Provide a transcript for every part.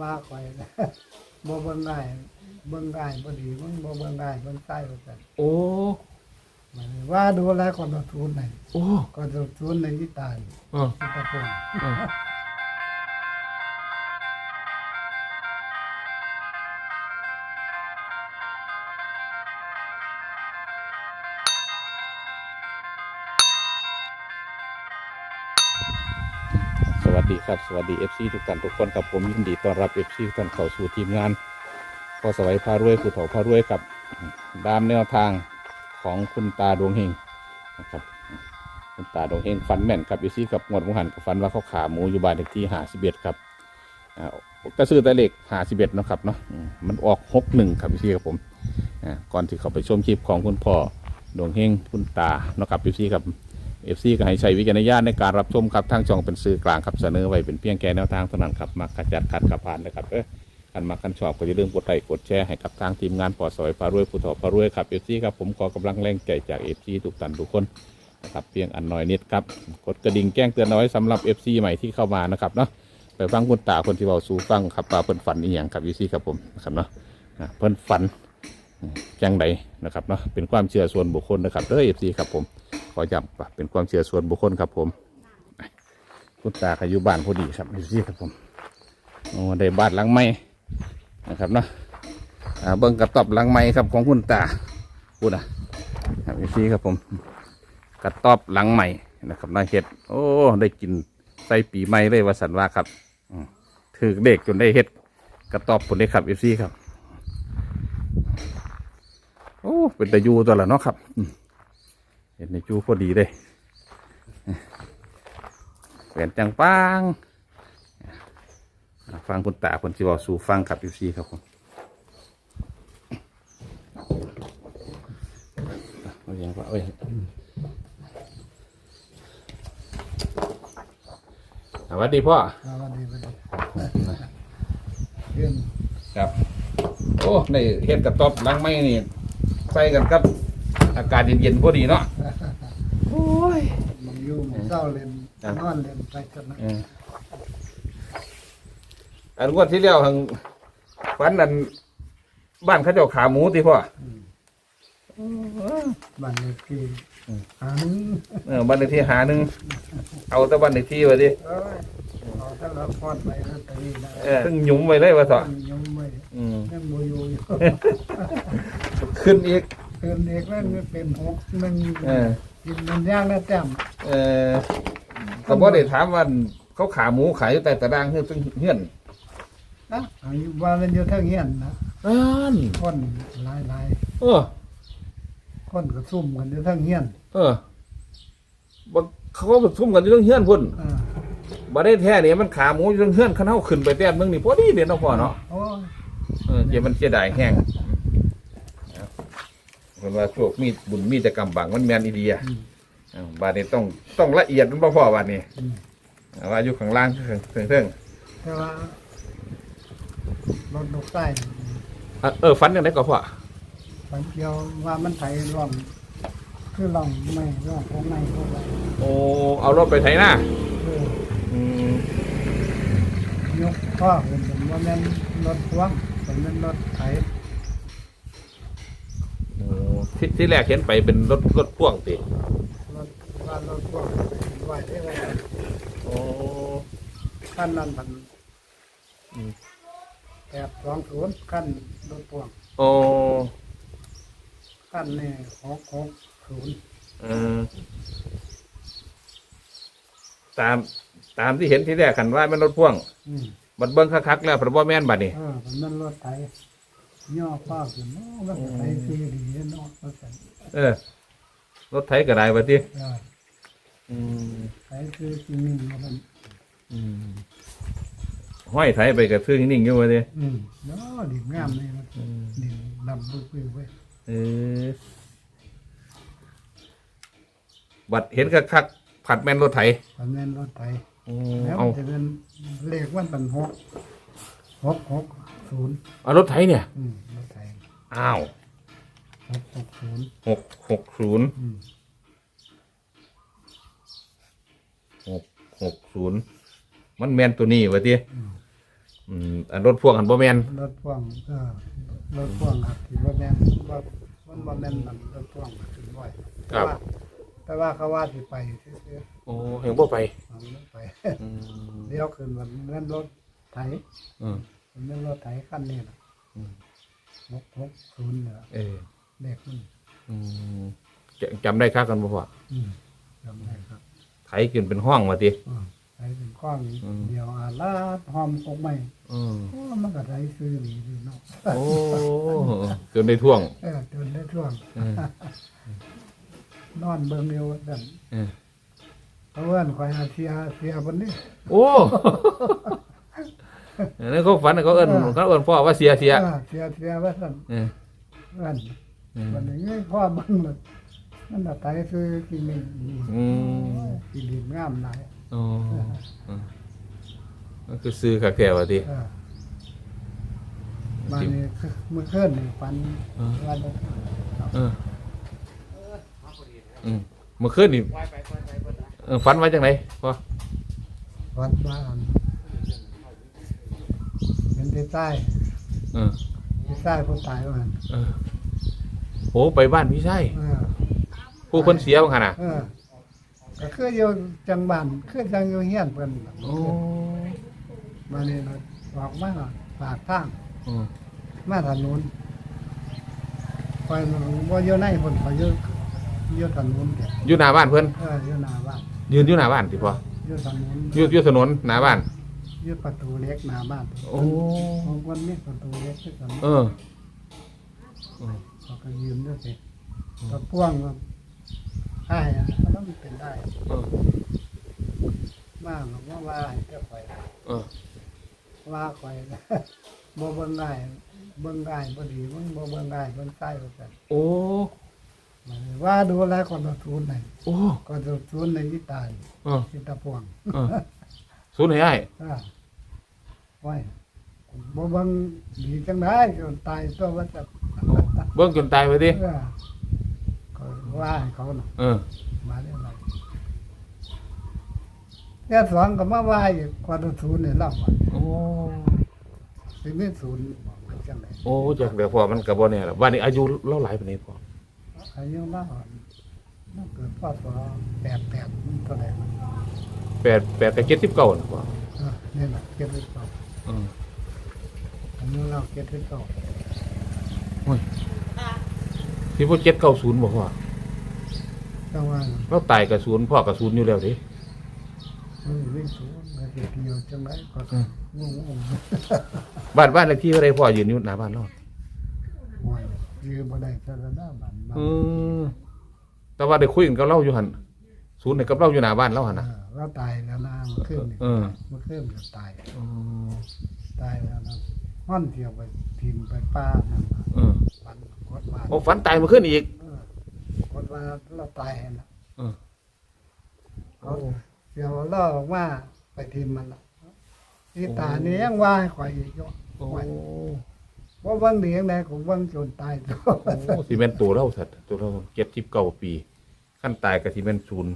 ว่าข่อยนะบ่เบิ่งได้เบิ่งได้บ่ดีมึงบ่เบิ่งได้เบิ่งใต้ว่าซั่นโอ้มันว่าดูแลคนละทุนไหนโอ้คนละทุนในที่ตายอ่าที่ตะพงอ่าสวั สดีครับ สวัสดี FC ทุกท่านทุกคนครับผมยินดีต้อนรับ FC ทุกท่านเข้าสู่ทีมงานพอสวัยพารวยผู้เฒ่าพารวยกับตามแนวทางของคุณตาดวงเฮงนะครับคุณตาดวงเฮงฟันแม่นครับ FC กับงวดมุหันกับฟันว่าเขาขาหมูอยู่บ้านเลขที่หาสิบเอ็ดครับอ่าก็ซื้อแต่เลขหาสิบเอ็ดนะครับเนาะมันออกหกหนึ่งครับ FC ครับผมก่อนที่เขาไปชมคลิปของคุณพ่อดวงเฮงคุณตาเนาะครับ FC ครับ เอฟซีก็ให้ใช้วิจารณญาณในการรับชมครับทางช่องเป็นสื่อกลางครับเสนอไว้เป็นเพียงแค่แนวทางเท่านั้นครับมักกระจัดขัดขับผ่านนะครับเออกันมากันชอบก็อย่าลืมกดไลค์กดแชร์ให้กับทางทีมงานปอสอยพารวยผู้ถอพารวยครับเอฟซีครับผมขอกำลังแรงใจจากเอฟซีทุกท่านทุกคนนะครับเพียงอันน้อยนิดครับกดกระดิ่งแจ้งเตือนเอาไว้สำหรับเอฟซีใหม่ที่เข้ามานะครับเนาะไปฟังคุณตาคนที่เบาสูฟังครับว่าเพิ่นฝันอีหยังครับเอฟซีครับผมนะครับเนาะเพิ่นฝัน จังใดนะครับเนาะเป็นความเชื่อส่วนบุคคลนะครับเด้อเอฟซีครับผมขอย้ำเป็นความเชื่อส่วนบุคคลครับผมคุณตาก็อยู่บ้านพอดีครับเอยู่ที่ครับผมโอ้ได้บ้านหลังใหม่นะครับเนาะเบิ้งกระตอบหลังใหม่ครับของคุณตาพูดนะครับอยู่ที่ครับผมกระตอบหลังใหม่นะครับนาเฮ็ดโอ้ได้กินใส่ปีใหม่เลยว่าสันว่าครับถือเด็กจนได้เฮ็ดกระตอบผลได้ครับเอฟซีครับ โอ้ เป็นตะยูตัวละเนาะครับอืมเห็นในจูพอดีเลยแหวนจังปังฟังคุณตาคนที่บอกสู่ฟังขับยูซีครับผมเอาอย่างว่าเอ้ยสวัสดีพ่อสวัสดีสวัสดีเรื่องครับ โอ้ในเฮ็ดกระต๊อบหล้างไม้นี่ ใส่กันกับ อากาศเย็นๆพอดีเนาะโอ้ยมันอยู่หมู่เศร้าเล่นครับนอนเล่นไปกันนะเอออันงวดที่แล้วทางฟันนั่นบ้านเขาเจ้าขาหมูติพ่อบ้านเลขที่อืมหาหนึ่งเออบ้านเลขที่หาหนึ่งเอาแต่บ้านเลขที่ไว้ดิเอ้ยเอาถ้าเราพอดไปแล้วตอนนี้นะเออซึ่งหยุมไว้เลยว่าเถอะยังไม่อืมยังโมยูอยู่ ขึ้นอีก เป็นเด็กแล้วมันเป็นหกหนึ่งเออ กินมันย่างแล้วแต้มเออก็บ่ได้ถามว่าเขาขาหมูขายอยู่แต่ตารางเฮือนซึ่งเฮือนนะอายุว่ามันอยู่เท่าเงี้ยนะอันคนหลายหลายเออ ๆคนก็ซุ่มกันอยู่เท่าเงี้ยเออบ่เขาก็ทุ่มกันอยู่เรื่องเฮือนพุ่นอ่าบ่ได้แท้เนี่ยมันขาหมูอยู่เรื่องเฮือนคันเฮาขึ้นไปแต้มนึงนี่พอดีเด่นเนาะพ่อเนาะโอ้ยเออเจมันเสียดายแห้ง เพิ่นว่าโชคมีบุญมีแต่กำบังมันแม่นอีเดียอืมอ้าวบาดนี้ต้องต้องละเอียดมันบ่พอบาดนี้อืม เอาว่าอยู่ข้างล่างเทิงเทิงเทิงแต่ว่ารถลูกใต้อะเออฟันยังไงก็พ่อฝันเดียวว่ามันไถร่องคือร่องไม่ร่องของไม่เข้าไปโอ้เอารถไปไถหน้าเอออืมยกข้อเห็นผมว่าแม่นรถพ่วงเป็นแม่นรถไถโอ้ ที่ที่แรกเห็นไปเป็นรถรถพ่วงติรถว่ารถพ่วงไหวได้ไหมโอ้ขั้นนั้นพันอืมแปดสองศูนย์ขั้นรถพ่วงโอ้ขั้นนี่หกหกศูนย์เออตามตามที่เห็นที่แรกขันว่าเป็นรถพ่วงอืมบัดเบิ้งคักๆแล้วเพราะว่าแม่นบัดนี้เออม่นรถไถ ย่อป้าขึ้นโอ้มันก็ไถซีดีเนาะว่าซั่นเออ รถไถก็ได้บัดนี้เอออืมไถคือซีนิ่งว่าซั่นอืมห้อยไถไปกับ thương นิ่งๆอยู่บัดนี้อืมเนาะดินงามเลยมันดินดำบึ้งๆเว้ยเออ บัดเห็นคักๆผัดแม่นรถไถมันแม่นรถไถโอ้แล้วเอามันจะเป็นเลขวันเป็นหกหกหก ศูนย์เอารถไถเนี่ย อืมรถไถอ้าวหกหกศูนย์หกหกศูนย์อืมหกหกศูนย์มันแมนตัวนี้วะทีอืมอันรถพ่วงอันบ่แม่นรถพ่วงเออรถพ่วงครับที่ว่าแม่นว่ามันว่าแม่นมันรถพ่วงถึงบ่อยแต่ว่าแต่ว่าเขาว่าที่ไปซื้อโอ้เห็นบ่ไปๆเอารถไปอืมเดี๋ยวขึ้นมันเล่นรถไถ อืม มันเล่นรถไถคันนี้นะอืมหกหกศูนย์เนี่ยเออเด็กมันอืมจจำได้คักกันบ่พ่ออืมจำได้ครับไถขึ้นเป็นห้องว่าติ อืมไถเป็นข้องอืม เดียวอาลาดหอมกกไม้อืมโอ้มันก็ไถซื้อหนีดีเนาะโอ้จนได้ท่วงเออจนได้ช่วง เออ นอนเบิ่งอยู่นั่นเออ เพราะว่าข่อยหาเสียเสียบนนี้โอ้อั นนั้นเขาฝันเขาเอิ้นเขาเอิ้นพ่อว่าเสียเสียเออเสียเสียว่าซั่นเออนั่นเออวันนี้พ่อมันมันมันน่ะไถซื้อกินนี่อืมกินดินงามหลายอ๋ออืมมันคือซื้อคักแท้ว่าติเออมานี่มื้อคืนนี่ฝันเออว่าได้เอออืมเมื่อคืนนี่เออฝันว่าจังไดพ่อวัดบ้าน เป็นที่ใต้เออที่ใต้ผู้ตายว่าหั่นเออโหไปบ้านพี่ชายเออผู้เพิ่นเสียบ่คั่นน่ะเออก็คืออยู่จังบ้านคือจังอยู่เฮียนเพิ่นโอ้มานี่นะออกมาปากทางอืมมาถนนไปบ่อยู่ในเพิ่นไปอยู่อยู่ถนนเด้อยู่หน้าบ้านเพิ่นเอออยู่หน้าบ้านยืนอยู่หน้าบ้านติพ่ออยู่ถนนอยู่อยู่ถนนหน้าบ้าน อยู่ประตูเล็กหน้าบ้านโอ้ ของคนมีประตูเล็กคือกันเออเออเขาก็ยืมด้วยสิก็พ่วงว่าให้อะมันต้องเป็นได้เออมากหรอกว่าว่าให้เจ้าข่อยเออว่าข่อยนะบ่เบิ่งได้เบิ่งได้บ่ดีมึงบ่เบิ่งได้เบิ่งใต้ว่าซั่นโอ้ว่าดูแลคนละทุนไหนโอ้คนละทุนในที่ตายเออที่ตะพวงเออ ศูนย์ให้อ้ายอ่าไว้บ่เบิ่งดีจังได๋จนตายตัวว่าจะโอ้เบิ่งจนตายไปติเออก็ว่าให้เขาน่ะเออมาเรื่อยๆแค่สองก็มาว่าอีกคนละทุนนี่เล่าว่าโอ้สิมีศูนย์บอกเป็นจังได๋โอ้จากเดี๋ยวพ่อมันก็บ่แน่ล่ะบ้านนี้อายุเราหลายปานนี้พ่ออายุเล่ามันเกิดพศ88มันเท่าไหร่นะ แปดแปดกับเจ็ดสิบเก้านะพ่อเออนี่น่ะเก็บไว้ก่อนเอออายุเราเก็บไว้ก่อนที่พ่อเจ็ดเก้าศูนย์บ่พ่อจังว่าเราตายกับศูนย์พ่อกับศูนย์อยู่แล้วดิมันวิ่งสูงมันสิเดียวจังได๋ก็อืมงงบ้านบ้านเลขที่อะไรพ่อยืนอยู่หน้าบ้านเราๆโอ้ยยืมบ่ได้ซะแล้วนะบ้านบ้านเออแต่ว่าได้คุยกันกับเราอยู่หัน ศูนย์เนี่ยกับเราอยู่หน้าบ้านเราหันนะเออเราตายแล้วนะเมื่อคืนนี่เออเมื่อคืนก็ตายเออตายแล้วนะห้อนเที่ยวไปทิมไปป้านั่นน่ะเออฝันกดว่าโอ้ฝันตายเมาขึ้นอีก เออกดว่าเราตายนะเออ เขาเดี๋ยวเราออกมาไปทิมมันละที่ตานี่ยังว่าให้ข่อยอีกอยู่โอ้ว่าบางเดียงไหนของบางจนตายตัวโอ้สีเมนตัวเราสัตว์ตัวเราเจ็ดสิบเก้าปี ขั้นตายกับสีเมนศูนย์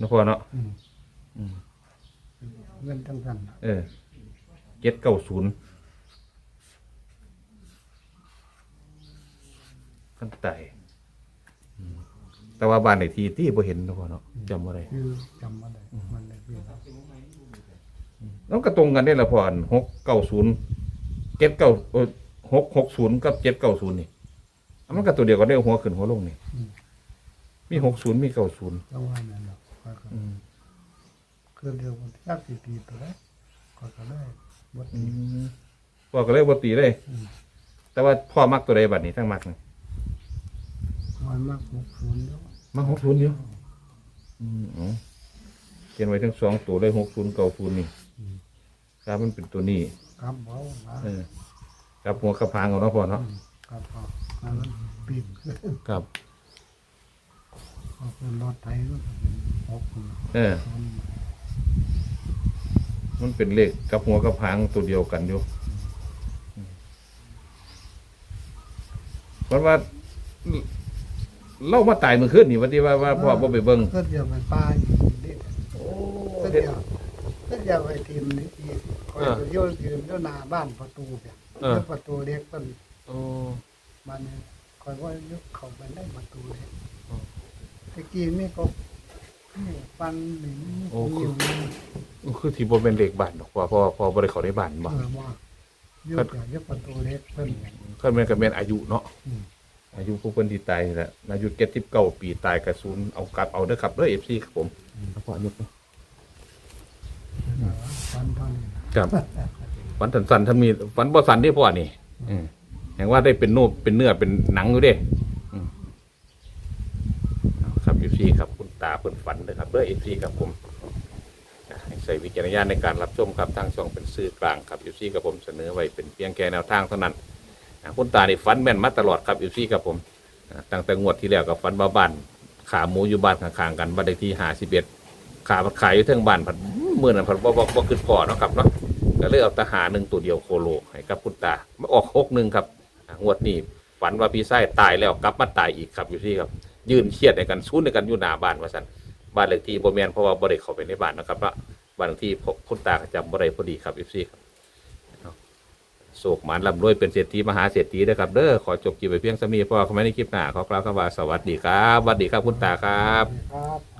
นะพ่อเนาะอืมอืมเงินทั้งนั้นน่ะเออเจ็ดเก้าศูนย์ขั้นตายอืมแต่ว่าบ้านในทีที่บ่เห็นนะพ่อเนาะจำบ่ได้คือจำมาได้มันเลยพี่ครับแล้วก็ตรงกันได้ละพอนหกเก้าศูนย์เจ็ดเก้าหกหกศูนย์กับเจ็ดเก้าศูนย์นี่อันมันก็ตัวเดียวกันได้หัวขึ้นหัวลงนี่ มีหกศูนย์มีเก้าศูนย์จังว่านั่นเนาะข้ อยก็คือเดียวกันสักสิปีตัวแล้วก็ก็ได้บทอืมพ่อก็เลยบตีเลยอืมแต่ว่าพ่อมักตัวใดบัดนี้ทั้งมักนี่มันมากหกศูนย์เนาะมักหกศูนย์อยู่อืมอ๋อเขียนไว้ทั้งสองตัวเลยหกศูนย์เก้าศูนย์นี่ครับมันเป็นตัวนี้ครับเบาว่าเออกับหัวกระพางของน้องพ่อเนาะครับพอมันปีนขึ้นครับพอเป็น รถไถมันก็เป็นหกคนเออมันมันเป็นเลขกับหัวกระพางตัวเดียวกันอยู่เพราะว่าเล่ามาตายเมื่อคืนนี่วันที่ว่าว่าพ่อบ่ไปเบิ่งก็เดียวไปป้าอยู่นี่โอ้ก็เฮ็ดเดียวก็เดียวไปทีมนี่อีกเอออโยนยืนอยู่หน้าบ้านประตูเนี่ยเออแล้วประตูเล็กเป็นโอ้มันเนี่ยคอยว่ายุคเขาไปได้ประตูเล็กอ๋อตะกี้นี่ก็นี่ฟันหนึ่งโอ้คืนิ้อวนี่คือที่บ่เป็นเด็กบ้านดอกว่าพอพอบ่ได้เข้าในบ้านบ่เออว่ายุคจากยุคประตูเล็กเป็นก็แม่นก็แม่นอายุเนาะอืมอายุผู้เพิ่นที่ตายนี่แหละอายุ79ปีตายกระสุนเอากลับเอาเด้อครับเด้อ FC ครับผมครับพ่ออายุเนาะฟันเท่านี้นะ ครับฝันสันๆท่านมีฝันบ่สันที่พ่อนี่อืมแห่งว่าได้เป็นโนบเป็นเนื้อเป็นหนังอยู่เด้อืม เอาครับ FC ครับคุณตาเพิ่นฝันเด้อครับเด้อ FC ครับผมใส่วิจารณญาณในการรับชมครับทางช่องเป็นสื่อกลางครับ FC กับผมเสนอไว้เป็นเพียงแค่แนวทางเท่านั้นคุณตานี่ฝันแม่นมาตลอดครับ FC กับผมตั้งแต่งวดที่แล้วกับฝันว่าบ้านขาหมูอยู่บ้านข้างๆกันบ้านเลขที่51ขาผัดขายอยู่เทิงบ้านผัดมื้อนั้นผัดบ่บ่บ่ขึ้นพอเนาะครับเนาะก็เลยเอาทหาหนึ่งตัวเดียวโคโลให้กับคุณตามาออกหกหนึ่งครับงวดนี้ฝันว่าพี่ไส้ตายแล้วกลับมาตายอีกครับอยู่ที่ครับ ยืนเครียดในกันสู้ในกันอยู่หน้าบ้านว่าสันบ้านเลขที่บ่แมนเพราะว่าบ่ได้เข้าไปในบ้านนะครับว่าบ้านเลขที่พกคุณตาก็จำบ่ได้พอดีครับอีซี่ครับโศกหมานลำรวยเป็นเศรษฐีมหาเศรษฐีนะครับเด้อขอจบกีไปเพียงสมีเพราะว่าเขาไม่ได้คลิปหน้าขอกล่าวคำว่าสวัสดีครับสวัสดีครับคุณตาครับครับ